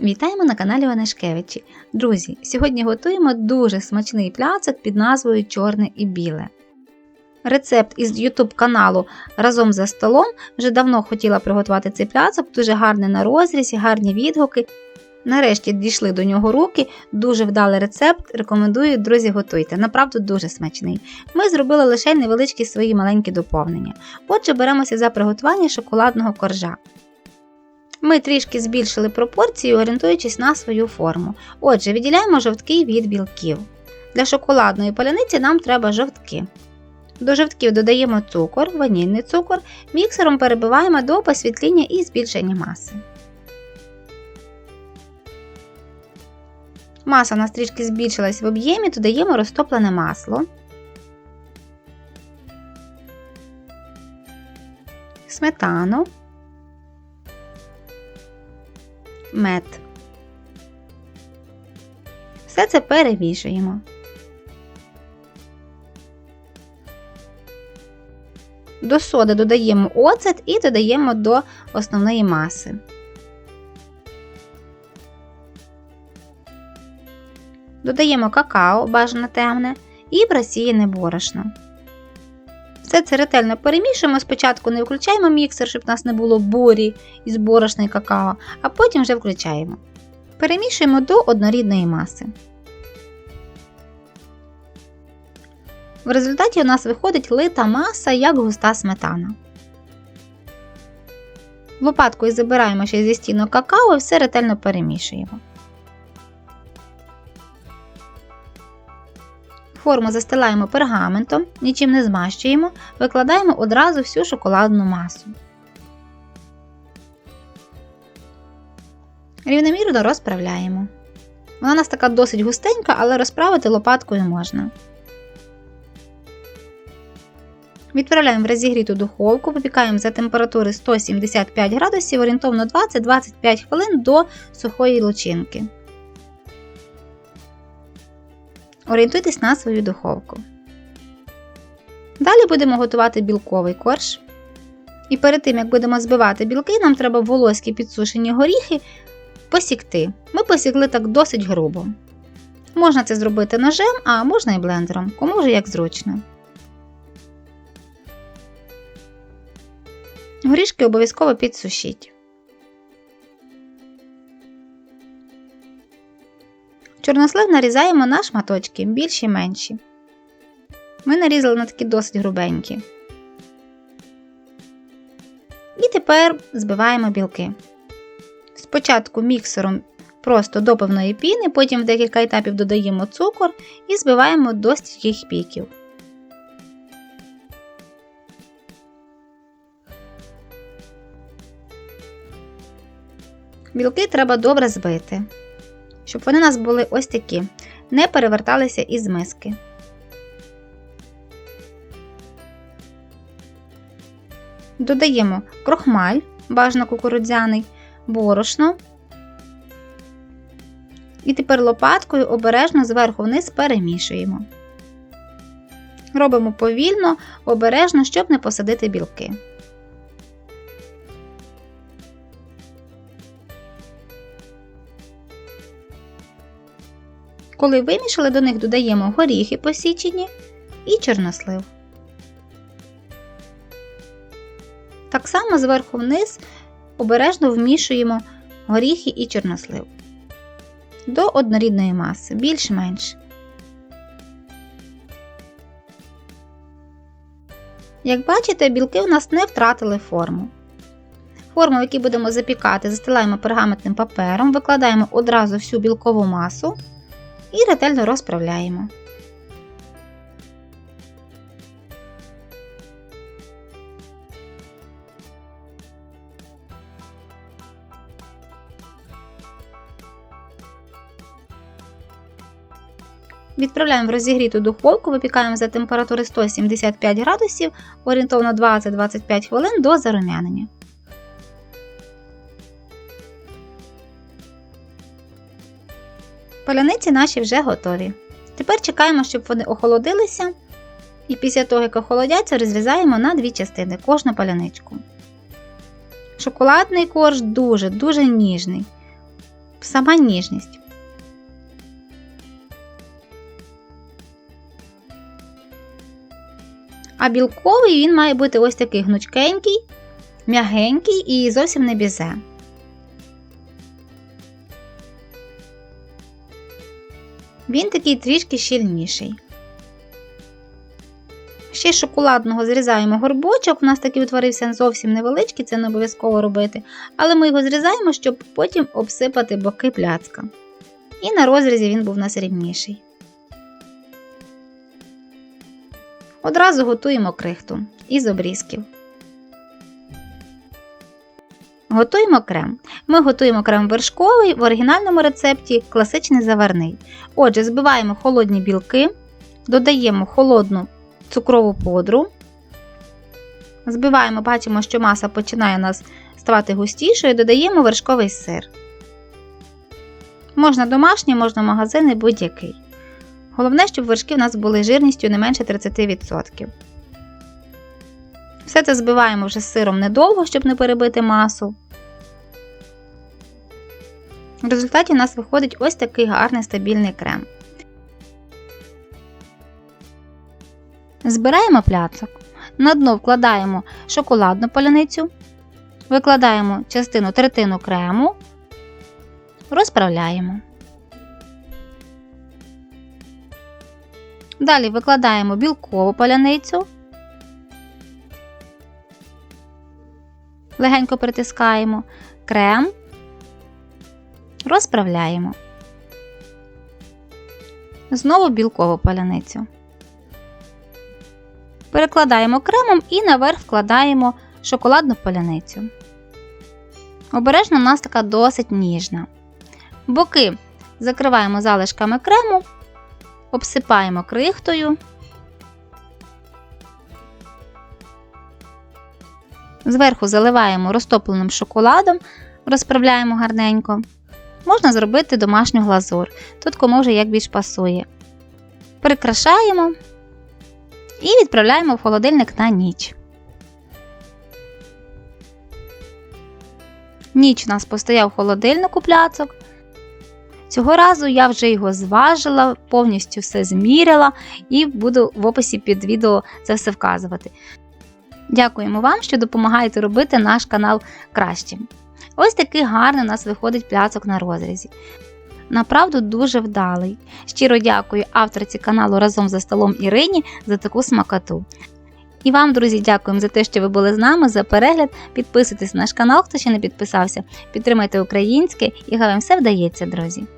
Вітаємо на каналі Ванишкевичі. Друзі, сьогодні готуємо дуже смачний пляцок під назвою Чорне і біле. Рецепт із YouTube каналу разом за столом вже давно хотіла приготувати цей пляцок, дуже гарний на розрізі, гарні відгуки. Нарешті дійшли до нього руки, дуже вдалий рецепт. Рекомендую, друзі, готуйте. Направду дуже смачний. Ми зробили лише невеличкі свої маленькі доповнення. Отже, беремося за приготування шоколадного коржа. Ми трішки збільшили пропорцію, орієнтуючись на свою форму. Отже, виділяємо жовтки від білків. Для шоколадної паляниці нам треба жовтки. До жовтків додаємо цукор, ванільний цукор, міксером перебиваємо до посвітління і збільшення маси. Маса у нас трішки збільшилась в об'ємі, додаємо розтоплене масло. Сметану. Мед. Все це перемішуємо. До соди додаємо оцет і додаємо до основної маси. Додаємо какао, бажано темне, і просіяне борошно. Все це ретельно перемішуємо. Спочатку не включаємо міксер, щоб у нас не було бурі із борошна какао, а потім вже включаємо. Перемішуємо до однорідної маси. В результаті у нас виходить лита маса, як густа сметана. Лопаткою забираємо ще зі стінок какао і все ретельно перемішуємо. Форму застилаємо пергаментом, нічим не змащуємо, викладаємо одразу всю шоколадну масу. Рівномірно розправляємо. Вона у нас така досить густенька, але розправити лопаткою можна. Відправляємо в розігріту духовку, випікаємо за температури 175 градусів орієнтовно 20-25 хвилин до сухої лучинки. Орієнтуйтесь на свою духовку. Далі будемо готувати білковий корж. І перед тим, як будемо збивати білки, нам треба волоські підсушені горіхи посікти. Ми посікли так досить грубо. Можна це зробити ножем, а можна і блендером, кому вже як зручно. Горішки обов'язково підсушіть. Чорнослив нарізаємо на шматочки, більші менші. Ми нарізали на такі досить грубенькі. І тепер збиваємо білки. Спочатку міксером просто до певної піни, потім в декілька етапів додаємо цукор і збиваємо до стійких піків. Білки треба добре збити щоб вони у нас були ось такі, не переверталися із миски. Додаємо крохмаль, бажано кукурудзяний, борошно. І тепер лопаткою обережно зверху вниз перемішуємо. Робимо повільно, обережно, щоб не посадити білки. Коли вимішали, до них додаємо горіхи посічені і чорнослив. Так само зверху вниз обережно вмішуємо горіхи і чорнослив до однорідної маси, більш-менш. Як бачите, білки у нас не втратили форму. Форму, якій будемо запікати, застилаємо пергаментним папером, викладаємо одразу всю білкову масу і ретельно розправляємо. Відправляємо в розігріту духовку, випікаємо за температури 175 градусів орієнтовно 20-25 хвилин до зарум'янення. Паляниці наші вже готові. Тепер чекаємо, щоб вони охолодилися, і після того, як охолодяться, розрізаємо на дві частини кожну паляничку. Шоколадний корж дуже-дуже ніжний. сама ніжність. А білковий він має бути ось такий гнучкенький, м'ягенький і зовсім не бізе. Він такий трішки щільніший. Ще шоколадного зрізаємо горбочок. У нас такий утворився зовсім невеличкий, це не обов'язково робити. Але ми його зрізаємо, щоб потім обсипати боки пляцка. І на розрізі він був у нас рівніший. Одразу готуємо крихту із обрізків. Готуємо крем. Ми готуємо крем вершковий в оригінальному рецепті класичний заварний. Отже, збиваємо холодні білки, додаємо холодну цукрову подру. Збиваємо, бачимо, що маса починає у нас ставати густішою, додаємо вершковий сир. Можна домашній, можна магазинний, будь-який. Головне, щоб вершки у нас були жирністю не менше 30%. Все це збиваємо вже з сиром недовго, щоб не перебити масу. В результаті у нас виходить ось такий гарний стабільний крем. Збираємо пляцок. На дно вкладаємо шоколадну паляницю, викладаємо частину третину крему, розправляємо. Далі викладаємо білкову паляницю, легенько притискаємо крем, розправляємо. Знову білкову паляницю. Перекладаємо кремом і наверх вкладаємо шоколадну паляницю. Обережно у нас така досить ніжна. Боки закриваємо залишками крему, обсипаємо крихтою. Зверху заливаємо розтопленим шоколадом, розправляємо гарненько. Можна зробити домашню глазур. Тут кому вже як більш пасує. Прикрашаємо і відправляємо в холодильник на ніч. Ніч у нас постояв в холодильнику пляцок. Цього разу я вже його зважила, повністю все зміряла і буду в описі під відео це все вказувати. Дякуємо вам, що допомагаєте робити наш канал кращим. Ось такий гарний у нас виходить пляцок на розрізі. Направду дуже вдалий. Щиро дякую авторці каналу разом за столом Ірині за таку смакоту. І вам, друзі, дякуємо за те, що ви були з нами, за перегляд. Підписуйтесь на наш канал, хто ще не підписався. Підтримайте українське і хай вам все вдається, друзі!